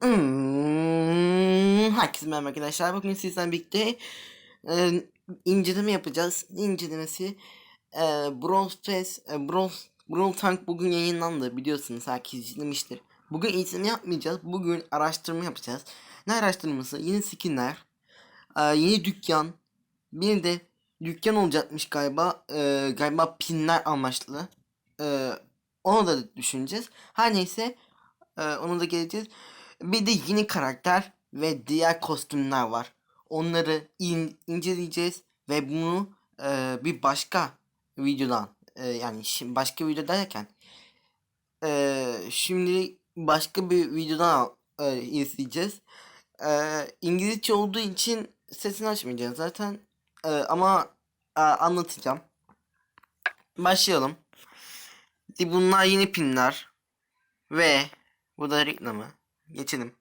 Hmm, herkese merhaba arkadaşlar. Bugün sizden birlikte e, inceleme yapacağız. İncelemesi? E, Brawl Pass, e, Brawl, Brawl Tank bugün yayınlandı. Biliyorsunuz herkes izlemiştir. Bugün inceleme yapmayacağız. Bugün araştırma yapacağız. Ne araştırması? Yeni skinler, e, yeni dükkan, bir de dükkan olacakmış galiba. E, galiba pinler amaçlı. E, onu da düşüneceğiz. Her neyse e, onu da geleceğiz. Bir de yeni karakter ve diğer kostümler var. Onları in- inceleyeceğiz ve bunu e, bir başka videodan e, yani şimdi başka video derken e, şimdi başka bir videodan e, izleyeceğiz. E, İngilizce olduğu için sesini açmayacağım zaten E, ama e, anlatacağım. Başlayalım. Bunlar yeni pinler ve bu da reklamı. Geçelim.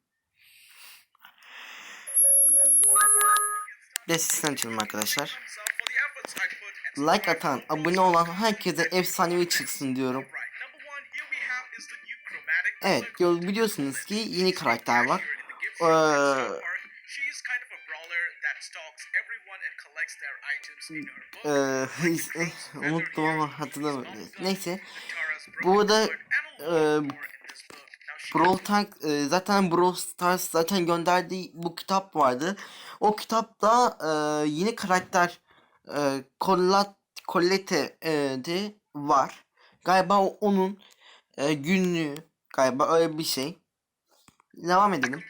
Ve sesini açalım arkadaşlar. Like atan, abone olan herkese efsanevi çıksın diyorum. Evet, biliyorsunuz ki yeni karakter var. Ee, Ee, unuttum ama hatırlamıyorum. Neyse. Bu da eee Brawl Tank e, zaten Brawl Stars zaten gönderdiği bu kitap vardı. O kitapta e, yeni karakter e, Collat Colette e, de var. Galiba onun e, günlüğü galiba öyle bir şey. Devam edelim.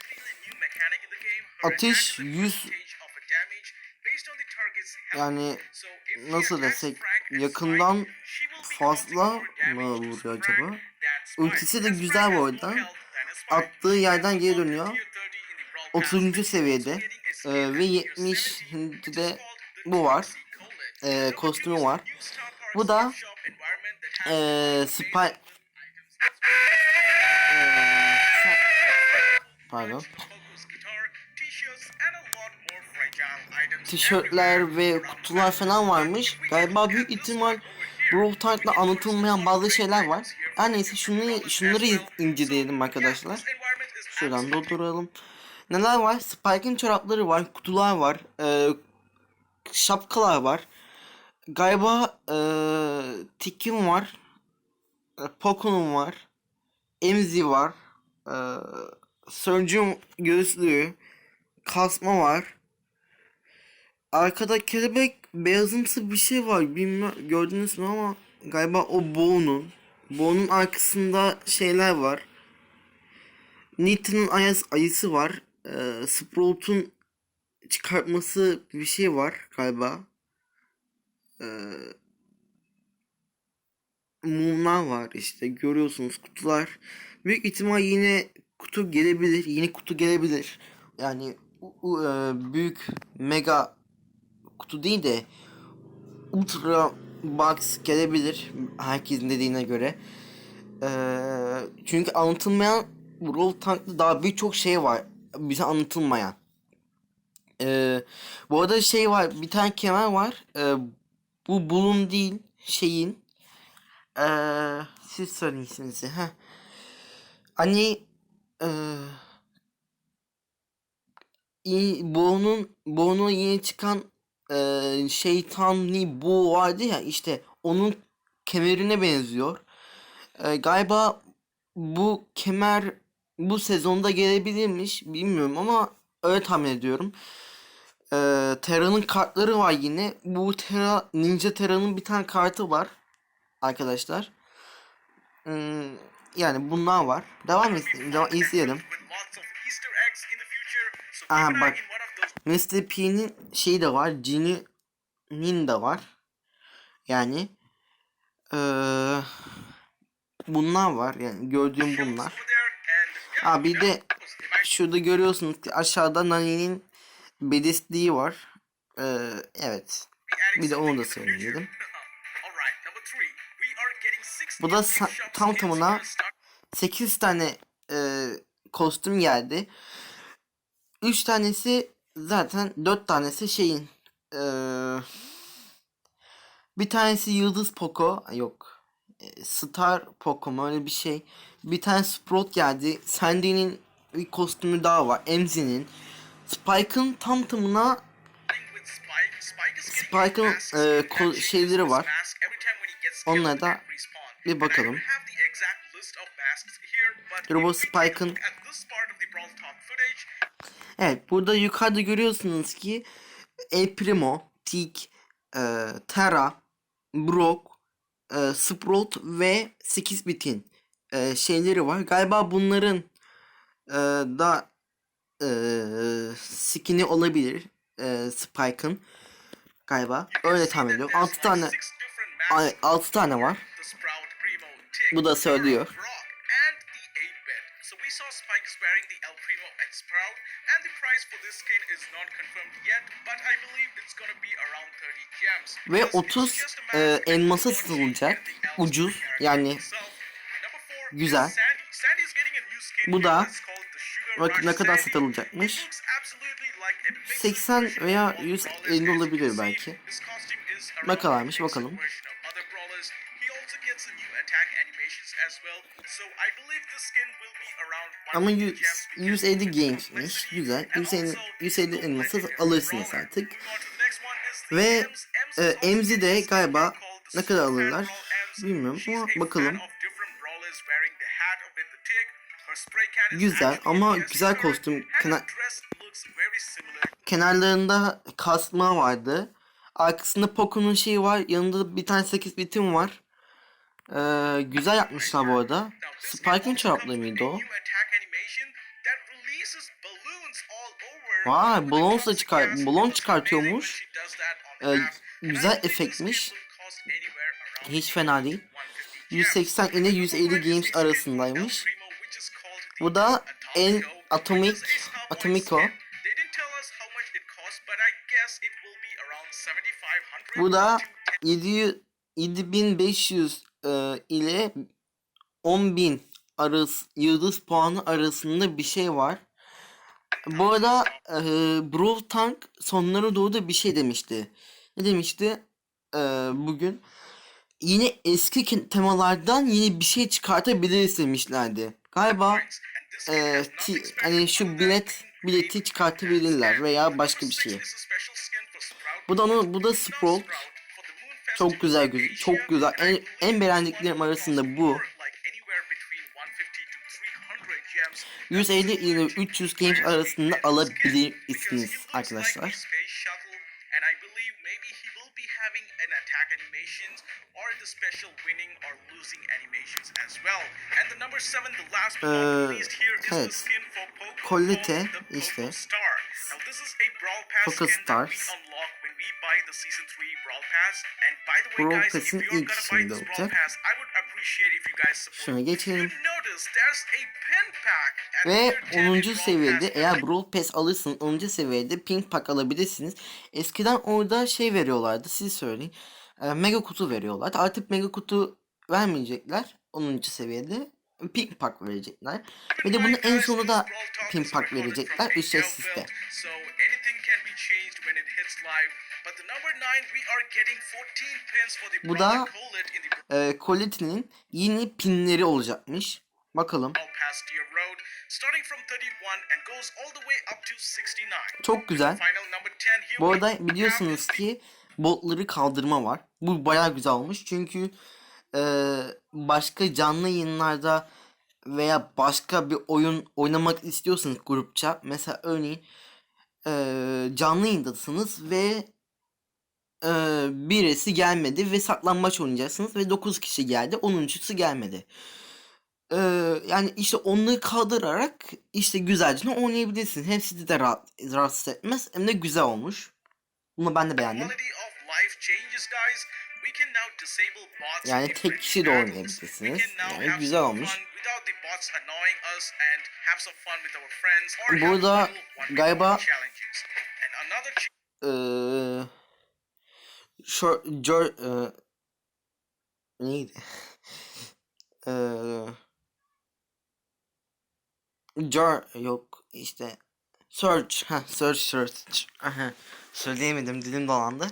Atış 100 yani nasıl desek yakından fazla mı vuruyor acaba? Ultisi de güzel bu arada. Attığı yerden geri dönüyor. 30. seviyede e, ve 70 de bu var. E, kostümü var. Bu da e, Spy e, pardon tişörtler ve kutular falan varmış. Galiba büyük ihtimal Brawl Tank'la anlatılmayan bazı şeyler var. Her neyse şunu, şunları in- inceleyelim arkadaşlar. Şuradan dolduralım. Neler var? Spike'ın çorapları var, kutular var, e, şapkalar var. Galiba e, Tik'in var, e, Poco'nun var, Emzi var, e, Surge'un göğüslüğü, kasma var. Arkada kelebek beyazımsı bir şey var. Bilmem gördünüz mü ama galiba o Bo'nun. Bo'nun arkasında şeyler var. Nita'nın ayas ayısı var. Ee, Sprout'un çıkartması bir şey var galiba. Ee, mumlar var işte görüyorsunuz kutular. Büyük ihtimal yine kutu gelebilir. Yeni kutu gelebilir. Yani e, büyük mega kutu değil de Ultra Box gelebilir herkesin dediğine göre. Ee, çünkü anlatılmayan Brawl Tank'ta daha birçok şey var bize anlatılmayan. Ee, bu arada şey var bir tane kemer var. Ee, bu bulun değil şeyin. Ee, siz söyleyin isminizi. Heh. Hani iyi- Bo'nun Bo'nun yeni çıkan eee şeytanlı bu vardı ya işte onun kemerine benziyor. Eee, galiba bu kemer bu sezonda gelebilirmiş bilmiyorum ama öyle tahmin ediyorum. Eee Terra'nın kartları var yine. Bu Terra Ninja Terra'nın bir tane kartı var arkadaşlar. Hmm, yani bunlar var. Devam edelim. Devam, izleyelim. Aha bak. Mr. P'nin şeyi de var. Ginny'nin de var. Yani eee bunlar var. Yani gördüğüm bunlar. Ha bir de şurada görüyorsunuz ki aşağıda Nani'nin bedesliği var. Eee evet. Bir de onu da söyleyelim. Bu da tam tamına 8 tane eee, kostüm geldi. 3 tanesi zaten 4 tanesi şeyin eee, bir tanesi Yıldız Poco yok e, Star Poco mu öyle bir şey. Bir tane Sprout geldi. Sandy'nin bir kostümü daha var. Emzi'nin. Spike'ın tam tamına Spike'ın e, şeyleri var. Onlara da bir bakalım. Turbo Spike'ın Evet burada yukarıda görüyorsunuz ki El Primo, Tik, e, Terra, Brock, e, Sprout ve 8 bitin e, şeyleri var. Galiba bunların e, da e, skin'i olabilir e, Spike'ın galiba. Öyle tahmin ediyorum. 6 tane ay, 6 tane var. Bu da söylüyor. So we saw Spike wearing the El Primo Sprout, and the price for this skin is not confirmed yet, but I believe it's gonna be around 30 gems. Ve because it's 30 just a e, elması satılacak. Ucuz yani güzel. Bu da bakın ne kadar satılacakmış. It looks absolutely like a mixed 80 version veya of all 150 brawlers, as you olabilir belki. Ne kadarmış bakalım. Ama 150 100, gems because 150 of its gamesmiş. complexity Güzel. and 150, also 150 its elması alırsınız artık. Ve e, Emzi de galiba ne kadar alırlar bilmiyorum ama bakalım. Güzel ama güzel kostüm. and her Kena- dress looks very similar kenarlarında kasma vardı. Arkasında Poco'nun şeyi var. Yanında bir tane 8 bitim var. Ee, güzel yapmışlar bu arada. Spike'ın with mıydı o? Vay, balon da çıkar- balon çıkartıyormuş. Ee, güzel efektmiş. Hiç fena değil. 150 gems. 180 ile 150 games arasındaymış. Bu da en Atomic Atomico. Bu da 700 7500 e, ile 10000 arası yıldız puanı arasında bir şey var. Bu arada e, Brawl Tank sonlara doğru da bir şey demişti. Ne demişti? E, bugün yine eski temalardan yeni bir şey çıkartabiliriz demişlerdi. Galiba e, ti- hani şu bilet bileti çıkartabilirler veya başka bir şey. Bu da onu bu da Sprout. Çok güzel güzel çok güzel. En, en beğendiklerim arasında bu. 150 ile 300 games arasında alabilirsiniz arkadaşlar. And I believe maybe he will be having an attack animations or the special winning or losing animations as well. And the number seven, the last but not Ee, least here is the evet. skin for the Poco işte. Star. Now this is a Brawl Pass Poco skin that we buy the Season 3 Brawl Pass. And by the way Brawl guys, if you're gonna buy this Brawl. Pass, I would appreciate if you guys support Şuna geçelim. You notice there's a pin pack at Ve tier 10 in 10. Brawl seviyede eğer Brawl Pass alırsanız 10. seviyede Pink Pack alabilirsiniz. Eskiden orada şey veriyorlardı siz söyleyin. E, mega kutu veriyorlardı. Artık mega kutu vermeyecekler 10. seviyede. Pink Pack verecekler. Ve de bunu en sonunda da Pink Pack verecekler ücretsizde. So anything can be changed when it hits live. But the number 9 we are getting 14 pins for the Bu da- E, Colette'nin yeni pinleri olacakmış. Bakalım. Brawl Pass Tier Road, starting from 31 and goes all the way up to 69. Çok güzel. Final number 10 here Bu arada biliyorsunuz ki botları kaldırma var. Bu bayağı güzel olmuş çünkü e, başka canlı yayınlarda veya başka bir oyun oynamak istiyorsanız grupça mesela örneğin e, canlı yayındasınız ve e, birisi gelmedi ve saklambaç oynayacaksınız ve 9 kişi geldi 10.sü gelmedi. E, yani işte onları kaldırarak işte güzelce oynayabilirsiniz. Hem sizi de rahat, rahatsız etmez hem de güzel olmuş. Bunu ben de beğendim. Yani tek kişi de oynayabilirsiniz. Yani güzel olmuş. Burada galiba- challenges. Short Jor eee, neydi? Eee Jor yok işte Search ha Search Search aha söyleyemedim dilim dolandı.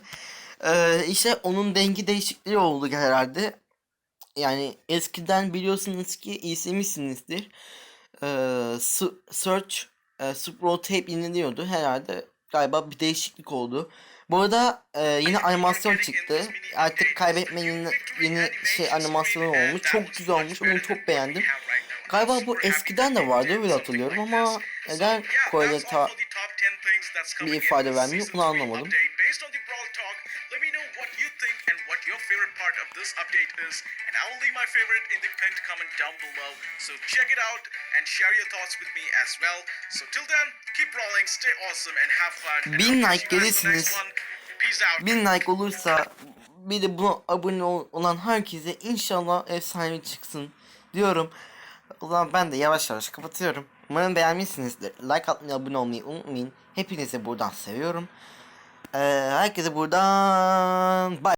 Eee işte onun dengi değişikliği oldu herhalde. Yani eskiden biliyorsunuz ki izlemişsinizdir. Ee, search e, Supro tape yeniliyordu herhalde galiba bir değişiklik oldu. Bu arada e, yine animasyon çıktı. Artık kaybetme yeni, yeni şey animasyonu olmuş. Çok güzel olmuş. Onu çok beğendim. Galiba bu eskiden de vardı öyle hatırlıyorum ama neden böyle ta bir ifade vermiyor bunu anlamadım. My favorite in the pinned comment down below. So check it out and share your thoughts with me as well. So till then, keep brawling, stay awesome, and have fun. Bin like gelirsiniz. 1000 like olursa bir de buna abone ol- olan herkese inşallah efsane çıksın diyorum. O zaman ben de yavaş yavaş kapatıyorum. Umarım beğenmişsinizdir. Like atmayı, abone olmayı unutmayın. Hepinizi buradan seviyorum. Ee, herkese buradan bye.